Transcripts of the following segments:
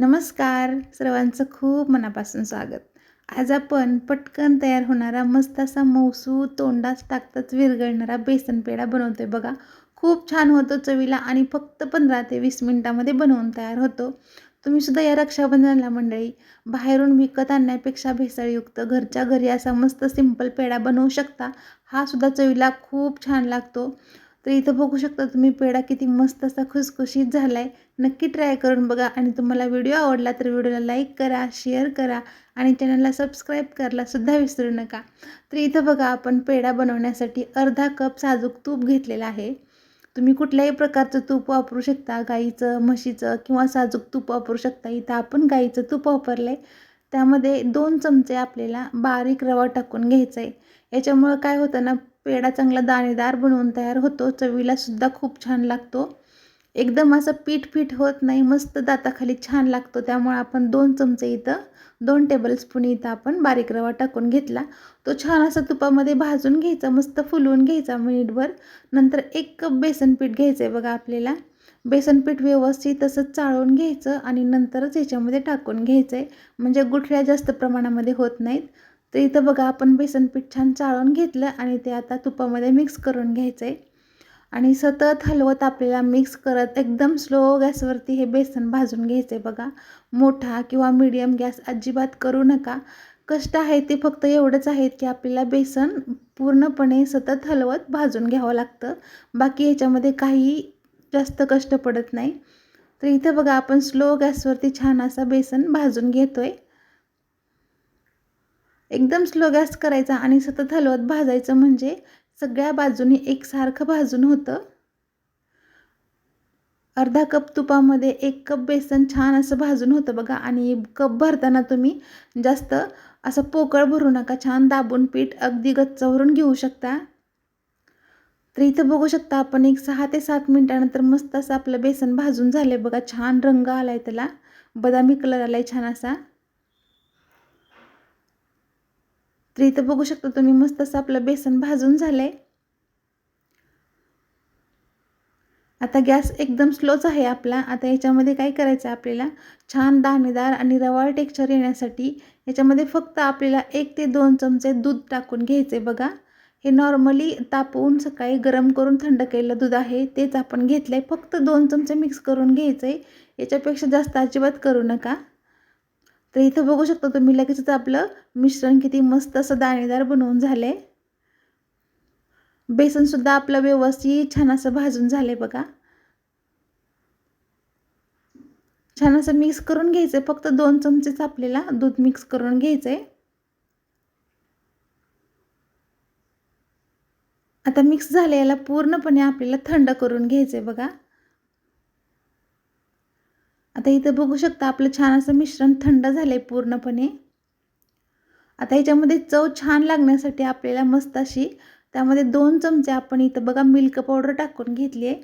नमस्कार. सर्वांचं खूप मनापासून स्वागत. आज आपण पटकन तयार होणारा मस्त असा मौसू तोंडात टाकताच विरघळणारा बेसन पेढा बनवतोय बघा. खूप छान होतो चवीला आणि फक्त पंधरा ते वीस मिनटामध्ये बनवून तयार होतो. तुम्ही सुद्धा या रक्षाबंधनाला मंडळी बाहेरून विकत आणण्यापेक्षा भेसळयुक्त घरच्या घरी असा मस्त सिंपल पेढा बनवू शकता. हा सुद्धा चवीला खूप छान लागतो. तर इथं बघू शकता तुम्ही पेढा किती मस्त असा खुसखुशीत झाला आहे नक्की ट्राय करून बघा आणि तुम्हाला व्हिडिओ आवडला तर व्हिडिओला लाईक करा शेअर करा आणि चॅनलला सबस्क्राईब करायलासुद्धा विसरू नका. तर इथं बघा आपण पेढा बनवण्यासाठी अर्धा कप साजूक तूप घेतलेला आहे. तुम्ही कुठल्याही प्रकारचं तूप वापरू शकता गाईचं म्हशीचं किंवा साजूक तूप वापरू शकता. इथं आपण गाईचं तूप वापरलं आहे त्यामध्ये दोन चमचे आपल्याला बारीक रवा टाकून घ्यायचा आहे याच्यामुळं काय होतं ना पेढा चांगला दाणेदार बनवून तयार होतो. चवीलासुद्धा खूप छान लागतो. एकदम असं पीठ पीठ होत नाही मस्त दाताखाली छान लागतो. त्यामुळे आपण दोन चमचे इथं दोन टेबलस्पून इथं आपण बारीक रवा टाकून घेतला. तो छान असा तुपामध्ये भाजून घ्यायचा मस्त फुलवून घ्यायचा मिनिटभर. नंतर एक कप बेसन पीठ घ्यायचं आहे बघा आपल्याला. बेसन पीठ व्यवस्थित तसं चाळून घ्यायचं आणि नंतरच याच्यामध्ये टाकून घ्यायचं आहे म्हणजे गुठळ्या जास्त प्रमाणामध्ये होत नाहीत. तर इथं बघा आपण बेसन पीठ छान चाळून घेतलं आणि ते आता तुपामध्ये मिक्स करून घ्यायचं आहे आणि सतत हलवत आपल्याला मिक्स करत एकदम स्लो गॅसवरती हे बेसन भाजून घ्यायचं आहे बघा. मोठा किंवा मीडियम गॅस अजिबात करू नका. कष्ट आहे ते फक्त एवढंच आहेत की आपल्याला बेसन पूर्णपणे सतत हलवत भाजून घ्यावं लागतं. बाकी ह्याच्यामध्ये काही जास्त कष्ट पडत नाही. तर इथं बघा आपण स्लो गॅसवरती छान असा बेसन भाजून घेतो आहे एकदम स्लो गॅस करायचा आणि सतत हलवत भाजायचं म्हणजे सगळ्या बाजूनी एकसारखं भाजून होतं. अर्धा कप तुपामध्ये एक कप बेसन छान असं भाजून होतं बघा आणि कप भरताना तुम्ही जास्त असं पोकळ भरू नका छान दाबून पीठ अगदी गच्चवरून घेऊ शकता. तर इथं बघू शकता आपण एक सहा ते सात मिनटानंतर मस्त असं आपलं बेसन भाजून झालं आहे बघा छान रंग आला आहे त्याला. बदामी कलर आला आहे छान असा. तर इथं बघू शकता तुम्ही मस्त असं आपलं बेसन भाजून झालं आहे आता गॅस एकदम स्लोच आहे आपला. आता याच्यामध्ये काय करायचं आहे आपल्याला? छान दाणेदार आणि रवाळ टेक्स्चर येण्यासाठी याच्यामध्ये फक्त आपल्याला एक ते दोन चमचे दूध टाकून घ्यायचे बघा. हे नॉर्मली तापवून सकाळी गरम करून थंड केलेलं दूध आहे तेच आपण घेतलं आहे फक्त दोन चमचे मिक्स करून घ्यायचं आहे याच्यापेक्षा जास्त अजिबात करू नका. तर इथं बघू शकता तुम्ही लगेचच आपलं मिश्रण किती मस्त असं दाणेदार बनवून झालं आहे बेसनसुद्धा आपलं व्यवस्थित छान असं भाजून झालं आहे बघा. छान असं मिक्स करून घ्यायचं आहे फक्त दोन चमचेच आपल्याला दूध मिक्स करून घ्यायचं आहे आता मिक्स झालेला पूर्णपणे आपल्याला थंड करून घ्यायचं आहे बघा. आता इथं बघू शकता आपलं छान असं मिश्रण थंड झालं आहे पूर्णपणे. आता ह्याच्यामध्ये चव छान लागण्यासाठी आपल्याला मस्त अशी त्यामध्ये दोन चमचे आपण इथं बघा मिल्क पावडर टाकून घेतली आहे.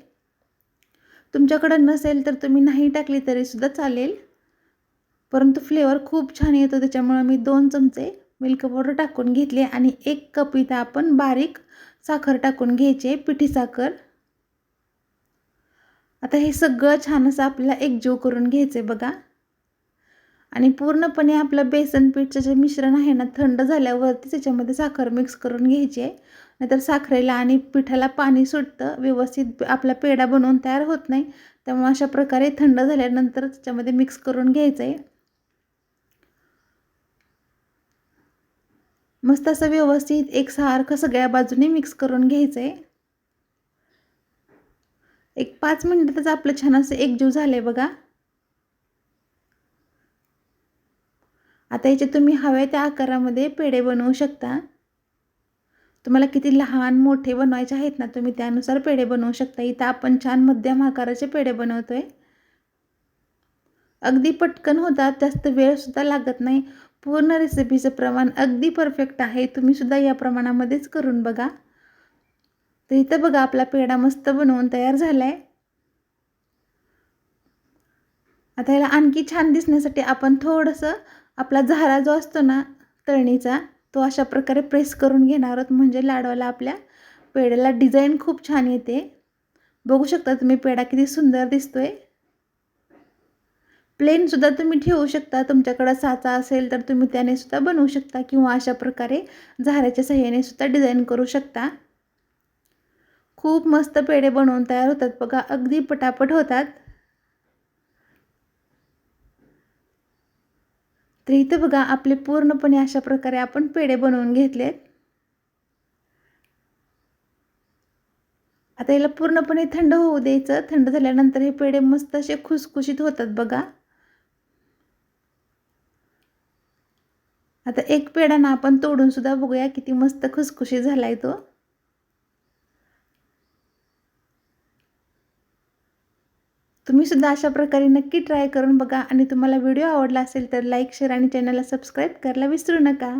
तुमच्याकडं नसेल तर तुम्ही नाही टाकली तरीसुद्धा चालेल. परंतु फ्लेवर खूप छान येतो त्याच्यामुळं मी दोन चमचे मिल्क पावडर टाकून घेतले आणि एक कप इथं आपण बारीक साखर टाकून घ्यायची पिठी साखर. आता हे सगळं छान असं आपल्याला एकजीव करून घ्यायचं आहे बघा. आणि पूर्णपणे आपलं बेसन पीठचं जे मिश्रण आहे ना थंड झाल्यावरती त्याच्यामध्ये साखर मिक्स करून घ्यायची आहे. नाहीतर साखरेला आणि पिठाला पाणी सुटतं व्यवस्थित आपला पेढा बनवून तयार होत नाही. त्यामुळे अशा प्रकारे थंड झाल्यानंतर त्याच्यामध्ये मिक्स करून घ्यायचं आहे मस्त असं व्यवस्थित एकसारखं सगळ्या बाजूने मिक्स करून घ्यायचं आहे एक पाच मिनिटातच आपलं छान असं एकजीव झालं आहे बघा. आता याचे तुम्ही हव्या त्या आकारामध्ये पेढे बनवू शकता. तुम्हाला किती लहान मोठे बनवायचे आहेत ना तुम्ही त्यानुसार पेढे बनवू शकता. इथं आपण छान मध्यम आकाराचे पेढे बनवतो आहे अगदी पटकन होतात जास्त वेळसुद्धा लागत नाही. पूर्ण रेसिपीचं प्रमाण अगदी परफेक्ट आहे. तुम्ही सुद्धा या प्रमाणामध्येच करून बघा. तर इथं बघा आपला पेढा मस्त बनवून तयार झाला आहे आता याला आणखी छान दिसण्यासाठी आपण थोडंसं आपला झारा जो असतो ना तळणीचा तो अशा प्रकारे प्रेस करून घेणार आहोत. म्हणजे लाडवाला आपल्या पेढ्याला डिझाईन खूप छान येते. बघू शकता तुम्ही पेढा किती सुंदर दिसतो आहे प्लेनसुद्धा तुम्ही ठेवू शकता. तुमच्याकडं साचा असेल तर तुम्ही त्याने सुद्धा बनवू शकता किंवा अशा प्रकारे झाऱ्याच्या सहाय्याने सुद्धा डिझाईन करू शकता. खूप मस्त पेढे बनवून तयार होतात. बघा अगदी पटापट होतात. तर इथं बघा आपले पूर्णपणे अशा प्रकारे आपण पेढे बनवून घेतलेत. आता याला पूर्णपणे थंड होऊ द्यायचं. थंड झाल्यानंतर हे पेढे मस्त असे खुसखुशीत होतात बघा. आता एक पेढा ना आपण तोडून सुद्धा बघूया किती मस्त खुसखुशीत झालाय तो. तुम्ही सुद्धा अशा प्रकारे नक्की ट्राय करून बघा. आणि तुम्हाला व्हिडिओ आवडला असेल तर लाईक शेअर आणि चॅनलला सबस्क्राईब करायला विसरू नका.